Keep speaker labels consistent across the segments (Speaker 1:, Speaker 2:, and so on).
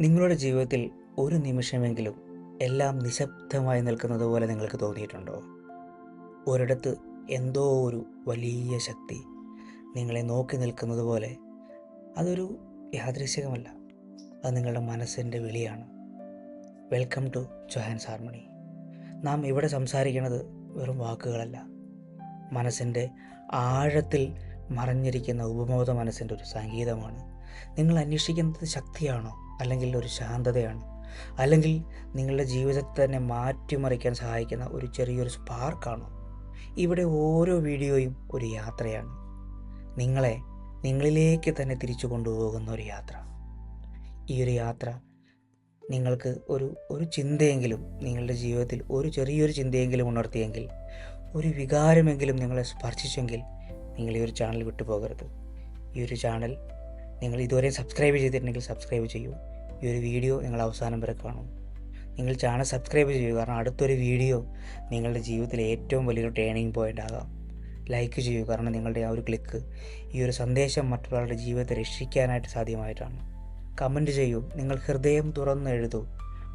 Speaker 1: നിങ്ങളുടെ ജീവിതത്തിൽ ഒരു നിമിഷമെങ്കിലും എല്ലാം നിശബ്ദമായി നിൽക്കുന്നത് പോലെ നിങ്ങൾക്ക് തോന്നിയിട്ടുണ്ടോ? ഒരിടത്ത് എന്തോ ഒരു വലിയ ശക്തി നിങ്ങളെ നോക്കി നിൽക്കുന്നത് പോലെ അതൊരു യാദൃശികമല്ല അത് നിങ്ങളുടെ മനസ്സിന്റെ വിളിയാണ്. വെൽക്കം ടു ജൊഹാൻസ് ഹാർമണി നാം ഇവിടെ സംസാരിക്കുന്നത് വെറും വാക്കുകളല്ല. മനസ്സിന്റെ ആഴത്തിൽ മറഞ്ഞിരിക്കുന്ന ഉപബോധ മനസ്സിന്റെ ഒരു സംഗീതമാണ്. നിങ്ങൾ അന്വേഷിക്കുന്നത് ശക്തിയാണോ? അല്ലെങ്കിൽ ഒരു ശാന്തതയാണോ? അല്ലെങ്കിൽ നിങ്ങളുടെ ജീവിതത്തെ തന്നെ മാറ്റിമറിക്കാൻ സഹായിക്കുന്ന ഒരു ചെറിയൊരു സ്പാർക്കാണോ? ഇവിടെ ഓരോ വീഡിയോയും ഒരു യാത്രയാണ്. നിങ്ങളെ നിങ്ങളിലേക്ക് തന്നെ തിരിച്ചു കൊണ്ടുപോകുന്ന ഒരു യാത്ര. ഈ ഒരു യാത്ര നിങ്ങൾക്ക് ഒരു ഒരു ചിന്തയെങ്കിലും നിങ്ങളുടെ ജീവിതത്തിൽ ഒരു ചെറിയൊരു ചിന്തയെങ്കിലും ഉണർത്തിയെങ്കിൽ ഒരു വികാരമെങ്കിലും നിങ്ങളെ സ്പർശിച്ചെങ്കിൽ നിങ്ങൾ ഈ ഒരു ചാനൽ വിട്ടുപോകരുത്. ഈ ഒരു ചാനൽ നിങ്ങൾ ഇതുവരെ സബ്സ്ക്രൈബ് ചെയ്തിട്ടുണ്ടെങ്കിൽ സബ്സ്ക്രൈബ് ചെയ്യൂ. ഈ ഒരു വീഡിയോ നിങ്ങൾ അവസാനം വരെ കാണും. നിങ്ങൾ ചാനൽ സബ്സ്ക്രൈബ് ചെയ്യൂ. കാരണം അടുത്തൊരു വീഡിയോ നിങ്ങളുടെ ജീവിതത്തിലെ ഏറ്റവും വലിയൊരു ടേണിംഗ് പോയിന്റ് ആകാം. ലൈക്ക് ചെയ്യൂ. കാരണം നിങ്ങളുടെ ആ ഒരു ക്ലിക്ക് ഈ ഒരു സന്ദേശം മറ്റൊരാളുടെ ജീവിതത്തെ രക്ഷിക്കാനായിട്ട് സാധ്യമായിട്ടാണ്. കമന്റ് ചെയ്യൂ. നിങ്ങൾ ഹൃദയം തുറന്ന് എഴുതൂ.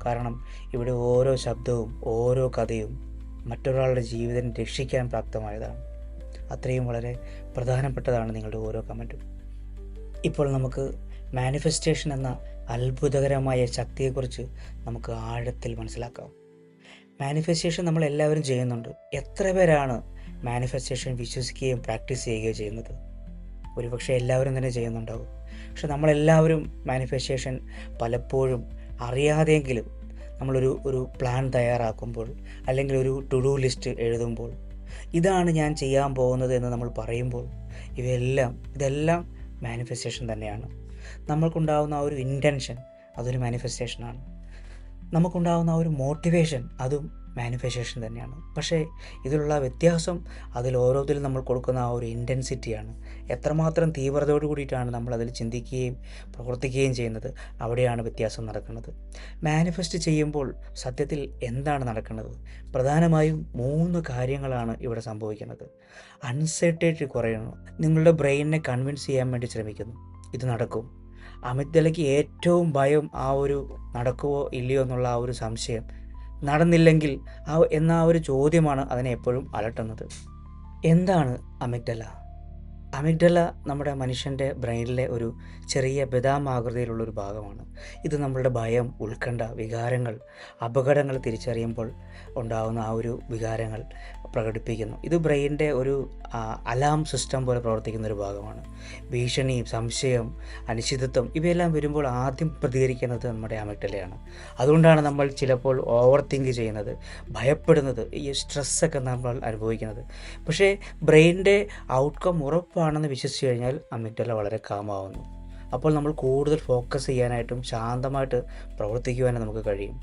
Speaker 1: കാരണം ഇവിടെ ഓരോ ശബ്ദവും ഓരോ കഥയും മറ്റൊരാളുടെ ജീവിതം രക്ഷിക്കാൻ പ്രാപ്തമായതാണ്. അത്രയും വളരെ പ്രധാനപ്പെട്ടതാണ് നിങ്ങളുടെ ഓരോ കമന്റും ഇപ്പോൾ നമുക്ക് മാനിഫെസ്റ്റേഷൻ എന്ന അത്ഭുതകരമായ ശക്തിയെക്കുറിച്ച് നമുക്ക് ആഴത്തിൽ മനസ്സിലാക്കാം. മാനിഫെസ്റ്റേഷൻ നമ്മൾ എല്ലാവരും ചെയ്യുന്നുണ്ട്. എത്ര പേരാണ് മാനിഫെസ്റ്റേഷൻ വിശ്വസിക്കുകയും പ്രാക്ടീസ് ചെയ്യുകയും ചെയ്യുന്നത്? ഒരുപക്ഷെ എല്ലാവരും തന്നെ ചെയ്യുന്നുണ്ടാവും. പക്ഷെ നമ്മളെല്ലാവരും മാനിഫെസ്റ്റേഷൻ പലപ്പോഴും അറിയാതെങ്കിലും നമ്മളൊരു ഒരു പ്ലാൻ തയ്യാറാക്കുമ്പോൾ അല്ലെങ്കിൽ ഒരു ടു ഡു ലിസ്റ്റ് എഴുതുമ്പോൾ ഇതാണ് ഞാൻ ചെയ്യാൻ പോകുന്നത് എന്ന് നമ്മൾ പറയുമ്പോൾ ഇവയെല്ലാം ഇതെല്ലാം മാനിഫെസ്റ്റേഷൻ തന്നെയാണ്. നമ്മൾക്കുണ്ടാകുന്ന ആ ഒരു ഇന്റൻഷൻ അതൊരു മാനിഫെസ്റ്റേഷനാണ് നമുക്കുണ്ടാകുന്ന ആ ഒരു മോട്ടിവേഷൻ അതും മാനിഫെസ്റ്റേഷൻ തന്നെയാണ്. പക്ഷേ ഇതിലുള്ള വ്യത്യാസം അതിൽ ഓരോത്തിലും നമ്മൾ കൊടുക്കുന്ന ആ ഒരു ഇന്റൻസിറ്റിയാണ് എത്രമാത്രം തീവ്രതയോട് കൂടിയിട്ടാണ് നമ്മൾ അതിൽ ചിന്തിക്കുകയും പ്രവർത്തിക്കുകയും ചെയ്യുന്നത്. അവിടെയാണ് വ്യത്യാസം നടക്കുന്നത്. മാനിഫെസ്റ്റ് ചെയ്യുമ്പോൾ സത്യത്തിൽ എന്താണ് നടക്കുന്നത്? പ്രധാനമായും മൂന്ന് കാര്യങ്ങളാണ് ഇവിടെ സംഭവിക്കുന്നത്. അൺസെർട്ടേറ്റി കുറയുന്നു. നിങ്ങളുടെ ബ്രെയിനിനെ കൺവിൻസ് ചെയ്യാൻ വേണ്ടി ശ്രമിക്കുന്നു. ഇത് നടക്കും. അമിത്ദലയ്ക്ക് ഏറ്റവും ഭയം ആ ഒരു നടക്കുവോ ഇല്ലയോ എന്നുള്ള ആ ഒരു സംശയം നടന്നില്ലെങ്കിൽ ആ എന്ന ആ ഒരു ചോദ്യമാണ് അതിനെ എപ്പോഴും അലട്ടുന്നത്. എന്താണ് അമിഗ്ഡല? അമിഗ്ഡല നമ്മുടെ മനുഷ്യന്റെ ബ്രെയിനിലെ ഒരു ചെറിയ ബദാമാകൃതിയിലുള്ള ഒരു ഭാഗമാണ്. ഇത് നമ്മളുടെ ഭയം ഉത്കണ്ഠ വികാരങ്ങൾ അപകടങ്ങൾ തിരിച്ചറിയുമ്പോൾ ഉണ്ടാകുന്ന ആ ഒരു വികാരങ്ങൾ പ്രകടിപ്പിക്കുന്നു. ഇത് ബ്രെയിനിന്റെ ഒരു അലാം സിസ്റ്റം പോലെ പ്രവർത്തിക്കുന്ന ഒരു ഭാഗമാണ്. ഭീഷണി സംശയം അനിശ്ചിതത്വം ഇവയെല്ലാം വരുമ്പോൾ ആദ്യം പ്രതികരിക്കുന്നത് നമ്മുടെ അമിഗ്ഡലയാണ്. അതുകൊണ്ടാണ് നമ്മൾ ചിലപ്പോൾ ഓവർ തിങ്ക് ചെയ്യുന്നത് ഭയപ്പെടുന്നത് ഈ സ്ട്രെസ്സൊക്കെ നമ്മൾ അനുഭവിക്കുന്നത്. പക്ഷേ ബ്രെയിനിന്റെ ഔട്ട്കം ഉറപ്പാണെന്ന് വിശ്വസിച്ച് കഴിഞ്ഞാൽ അമിഗ്ഡല വളരെ കാമാവുന്നു. അപ്പോൾ നമ്മൾ കൂടുതൽ ഫോക്കസ് ചെയ്യാനായിട്ടും ശാന്തമായിട്ട് പ്രവർത്തിക്കുവാനും നമുക്ക് കഴിയും.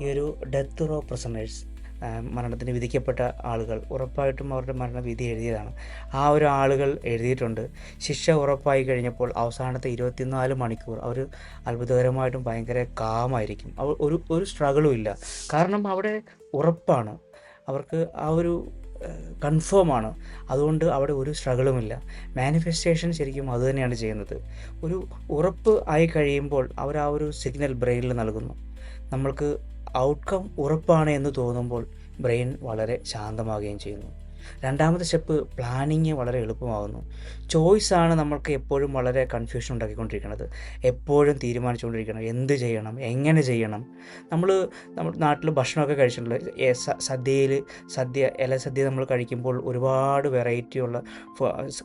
Speaker 1: ഈ ഒരു ഡെത്ത് റോ പ്രസനേഴ്സ് മരണത്തിന് വിധിക്കപ്പെട്ട ആളുകൾ ഉറപ്പായിട്ടും അവരുടെ മരണവിധി എഴുതിയതാണ്. ആ ഒരു ആളുകൾ എഴുതിയിട്ടുണ്ട്. ശിക്ഷ ഉറപ്പായി കഴിഞ്ഞപ്പോൾ അവസാനത്തെ ഇരുപത്തിനാല് മണിക്കൂർ അവർ അത്ഭുതകരമായിട്ടും ഭയങ്കര കാമായിരിക്കും. അവർ ഒരു ഒരു സ്ട്രഗിളും ഇല്ല. കാരണം അവിടെ ഉറപ്പാണ്. അവർക്ക് ആ ഒരു കൺഫേം ആണ് അതുകൊണ്ട് അവിടെ ഒരു സ്ട്രഗിളുമില്ല. മാനിഫെസ്റ്റേഷൻ ശരിക്കും അതുതന്നെയാണ് ചെയ്യുന്നത്. ഒരു ഉറപ്പ് ആയി കഴിയുമ്പോൾ അവർ ആ ഒരു സിഗ്നൽ ബ്രെയിനിൽ നൽകുന്നു. നമ്മൾക്ക് ഔട്ട്കം ഉറപ്പാണ് എന്ന് തോന്നുമ്പോൾ ബ്രെയിൻ വളരെ ശാന്തമാവുകയും ചെയ്യുന്നു. രണ്ടാമത്തെ സ്റ്റെപ്പ് പ്ലാനിങ് വളരെ എളുപ്പമാകുന്നു. ചോയ്സ് ആണ് നമ്മൾക്ക് എപ്പോഴും വളരെ കൺഫ്യൂഷൻ ഉണ്ടാക്കിക്കൊണ്ടിരിക്കുന്നത്. എപ്പോഴും തീരുമാനിച്ചുകൊണ്ടിരിക്കണം. എന്ത് ചെയ്യണം? എങ്ങനെ ചെയ്യണം? നമ്മൾ നമ്മുടെ നാട്ടിൽ ഭക്ഷണമൊക്കെ കഴിച്ചിട്ടുണ്ട്. സദ്യയിൽ സദ്യ ഇല സദ്യ നമ്മൾ കഴിക്കുമ്പോൾ ഒരുപാട് വെറൈറ്റിയുള്ള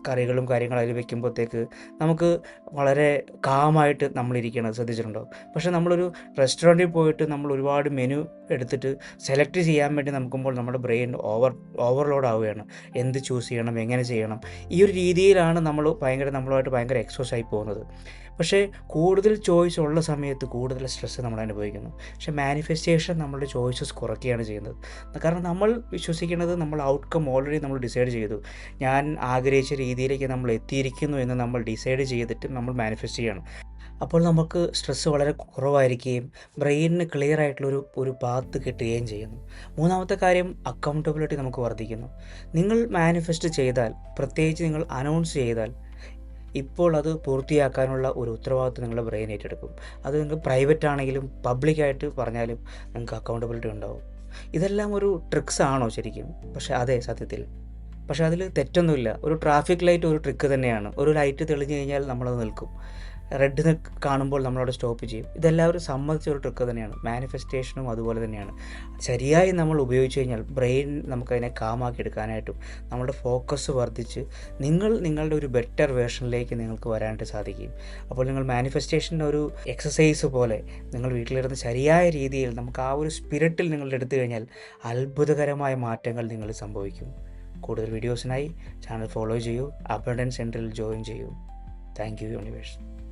Speaker 1: കറികളും കാര്യങ്ങളും അതിൽ വെക്കുമ്പോഴത്തേക്ക് നമുക്ക് വളരെ കാമായിട്ട് നമ്മളിരിക്കണത് ശ്രദ്ധിച്ചിട്ടുണ്ടോ? പക്ഷേ നമ്മളൊരു റെസ്റ്റോറന്റിൽ പോയിട്ട് നമ്മൾ ഒരുപാട് മെനു എടുത്തിട്ട് സെലക്ട് ചെയ്യാൻ വേണ്ടി നമുക്കുമ്പോൾ നമ്മുടെ ബ്രെയിൻ ഓവർ ഓവർലോഡ് ആവുകയാണ്. എന്ത് ചൂസ് ചെയ്യണം എങ്ങനെ ചെയ്യണം ഈ ഒരു രീതിയിലാണ് നമ്മൾ ഭയങ്കര നമ്മളുമായിട്ട് ഭയങ്കര എക്സോസ് ആയി പോകുന്നത്. പക്ഷേ കൂടുതൽ ചോയ്സ് ഉള്ള സമയത്ത് കൂടുതൽ സ്ട്രെസ്സ് നമ്മൾ അനുഭവിക്കുന്നു. പക്ഷേ മാനിഫെസ്റ്റേഷൻ നമ്മളുടെ ചോയ്സസ് കുറയ്ക്കുകയാണ് ചെയ്യുന്നത്. കാരണം നമ്മൾ വിശ്വസിക്കുന്നത് നമ്മൾ ഔട്ട്കം ഓൾറെഡി നമ്മൾ ഡിസൈഡ് ചെയ്തു. ഞാൻ ആഗ്രഹിച്ച രീതിയിലേക്ക് നമ്മൾ എത്തിയിരിക്കുന്നു എന്ന് നമ്മൾ ഡിസൈഡ് ചെയ്തിട്ട് നമ്മൾ മാനിഫെസ്റ്റ് ചെയ്യണം. അപ്പോൾ നമുക്ക് സ്ട്രെസ്സ് വളരെ കുറവായിരിക്കുകയും ബ്രെയിനിന് ക്ലിയർ ആയിട്ടുള്ളൊരു ഒരു പാത്ത് കിട്ടുകയും ചെയ്യുന്നു. മൂന്നാമത്തെ കാര്യം അക്കൗണ്ടബിലിറ്റി നമുക്ക് വർദ്ധിക്കുന്നു. നിങ്ങൾ മാനിഫെസ്റ്റ് ചെയ്താൽ പ്രത്യേകിച്ച് നിങ്ങൾ അനൗൺസ് ചെയ്താൽ ഇപ്പോൾ അത് പൂർത്തിയാക്കാനുള്ള ഒരു ഉത്തരവാദിത്വം നിങ്ങളുടെ ബ്രെയിൻ ഏറ്റെടുക്കും. അത് നിങ്ങൾക്ക് പ്രൈവറ്റ് ആണെങ്കിലും പബ്ലിക്കായിട്ട് പറഞ്ഞാലും നിങ്ങൾക്ക് അക്കൗണ്ടബിലിറ്റി ഉണ്ടാവും. ഇതെല്ലാം ഒരു ട്രിക്സ് ആണോ ശരിക്കും? പക്ഷേ അതെ സത്യത്തിൽ. പക്ഷേ അതിൽ തെറ്റൊന്നുമില്ല. ഒരു ട്രാഫിക് ലൈറ്റ് ഒരു ട്രിക്ക് തന്നെയാണ്. ഒരു ലൈറ്റ് തെളിഞ്ഞു കഴിഞ്ഞാൽ നമ്മളത് നിൽക്കും. റെഡ് കാണുമ്പോൾ നമ്മളവിടെ സ്റ്റോപ്പ് ചെയ്യും. ഇതെല്ലാവരും സമ്മതിച്ച ഒരു ട്രിക്ക് തന്നെയാണ്. മാനിഫെസ്റ്റേഷനും അതുപോലെ തന്നെയാണ്. ശരിയായി നമ്മൾ ഉപയോഗിച്ച് കഴിഞ്ഞാൽ ബ്രെയിൻ നമുക്കതിനെ കാമാക്കി എടുക്കാനായിട്ടും നമ്മുടെ ഫോക്കസ് വർദ്ധിച്ച് നിങ്ങൾ നിങ്ങളുടെ ഒരു ബെറ്റർ വേർഷനിലേക്ക് നിങ്ങൾക്ക് വരാനായിട്ട് സാധിക്കും. അപ്പോൾ നിങ്ങൾ മാനിഫെസ്റ്റേഷന്റെ ഒരു എക്സസൈസ് പോലെ നിങ്ങൾ വീട്ടിലിരുന്ന് ശരിയായ രീതിയിൽ നമുക്ക് ആ ഒരു സ്പിരിറ്റിൽ നിങ്ങൾ എടുത്തു കഴിഞ്ഞാൽ അത്ഭുതകരമായ മാറ്റങ്ങൾ നിങ്ങൾ സംഭവിക്കും. കൂടുതൽ വീഡിയോസിനായി ചാനൽ ഫോളോ ചെയ്യൂ. അബണ്ടൻസ് സെന്ററിൽ ജോയിൻ ചെയ്യൂ. Thank you universe